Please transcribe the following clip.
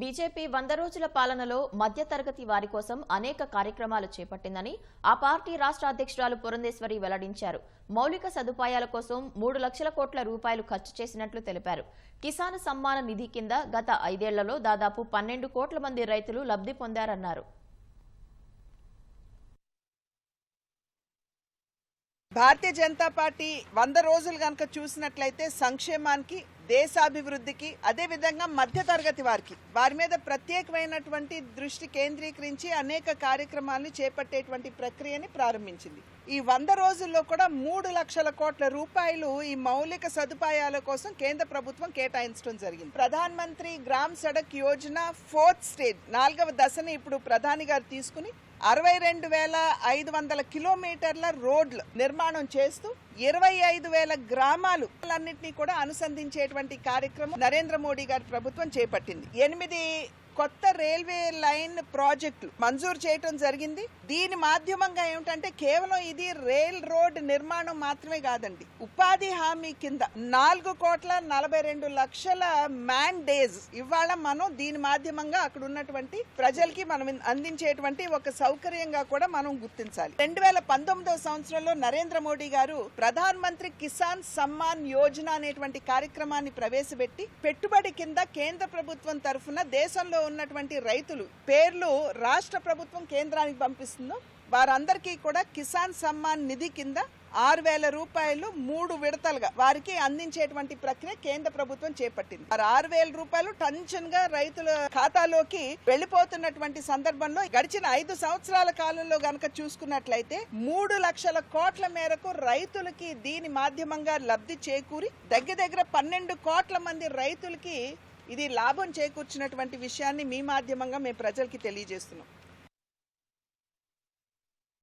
BJP వంద రోజుల పాలనలో మధ్యతరగతి వారి కోసం అనేక కార్యక్రమాలు చేపట్టిందని ఆ పార్టీ రాష్ట్ర అధ్యక్షురాలు పురంధేశ్వరి వెల్లడించారు. మౌలిక సదుపాయాల కోసం మూడు లక్షల కోట్ల రూపాయలు ఖర్చు చేసినట్లు తెలిపారు. కిసాన్ సమ్మాన నిధి కింద గత ఐదేళ్ళలో దాదాపు పన్నెండు కోట్ల మంది రైతులు లబ్ధి పొందారన్నారు. భారతీయ జనతా పార్టీ వంద రోజులు కనుక చూసినట్లయితే సంక్షేమానికి దేశాభివృద్ధికి అదే విధంగా మధ్యతరగతి వారికి. వారి మీద ప్రత్యేకమైనటువంటి దృష్టి కేంద్రీకరించి అనేక కార్యక్రమాలను చేపట్టేటువంటి ప్రక్రియని ప్రారంభించింది. ఈ వంద రోజుల్లో కూడా మూడు లక్షల కోట్ల రూపాయలు ఈ మౌలిక సదుపాయాల కోసం కేంద్ర ప్రభుత్వం కేటాయించడం జరిగింది. ప్రధాన్ మంత్రి గ్రామ్ సడక్ యోజన ఫోర్త్ స్టేజ్ నాలుగవ దశని ఇప్పుడు ప్రధాని గారు తీసుకుని అరవై రెండు వేల ఐదు వందల కిలోమీటర్ల రోడ్లు నిర్మాణం చేస్తూ ఇరవై ఐదు వేల గ్రామాలు అన్నింటినీ కూడా అనుసంధించేటువంటి కార్యక్రమం నరేంద్ర మోడీ గారి ప్రభుత్వం చేపట్టింది. ఎనిమిది కొత్త రైల్వే లైన్ ప్రాజెక్టులు మంజూరు చేయటం జరిగింది. దీని మాధ్యమంగా ఏమిటంటే కేవలం ఇది రైల్ రోడ్ నిర్మాణం మాత్రమే కాదండి. ఉపాధి హామీ కింద నాలుగు కోట్ల నలభై రెండు లక్షల మ్యాన్ డేస్ ఇవాళ మనం దీని మాధ్యమంగా అక్కడ ఉన్నటువంటి ప్రజలకి మనం అందించేటువంటి ఒక సౌకర్యంగా కూడా మనం గుర్తించాలి. రెండు వేల పంతొమ్మిదవ సంవత్సరంలో నరేంద్ర మోడీ గారు ప్రధాన్ మంత్రి కిసాన్ సమ్మాన్ యోజన అనేటువంటి కార్యక్రమాన్ని ప్రవేశపెట్టి పెట్టుబడి కింద కేంద్ర ప్రభుత్వం తరఫున దేశంలో ఉన్నటువంటి రైతులు పేర్లు రాష్ట్ర ప్రభుత్వం కేంద్రానికి పంపిస్తుందో వారందరికీ కూడా కిసాన్ సమ్మాన్ నిధి కింద ఆరు వేల రూపాయలు మూడు విడతలుగా వారికి అందించేటువంటి ప్రక్రియ కేంద్ర ప్రభుత్వం చేపట్టింది. వారు ఆరు వేల రూపాయలు టెన్షన్గా రైతుల ఖాతాలోకి వెళ్ళిపోతున్నటువంటి సందర్భంలో గడిచిన ఐదు సంవత్సరాల కాలంలో గనక చూసుకున్నట్లయితే మూడు లక్షల కోట్ల మేరకు రైతులకి దీని మాధ్యమంగా లబ్ధి చేకూరి దగ్గర దగ్గర పన్నెండు కోట్ల మంది రైతులకి ఇది లాభం చేకూర్చినటువంటి విషయాన్ని మీ మాధ్యమంగా మేము ప్రజలకి తెలియజేస్తున్నాం.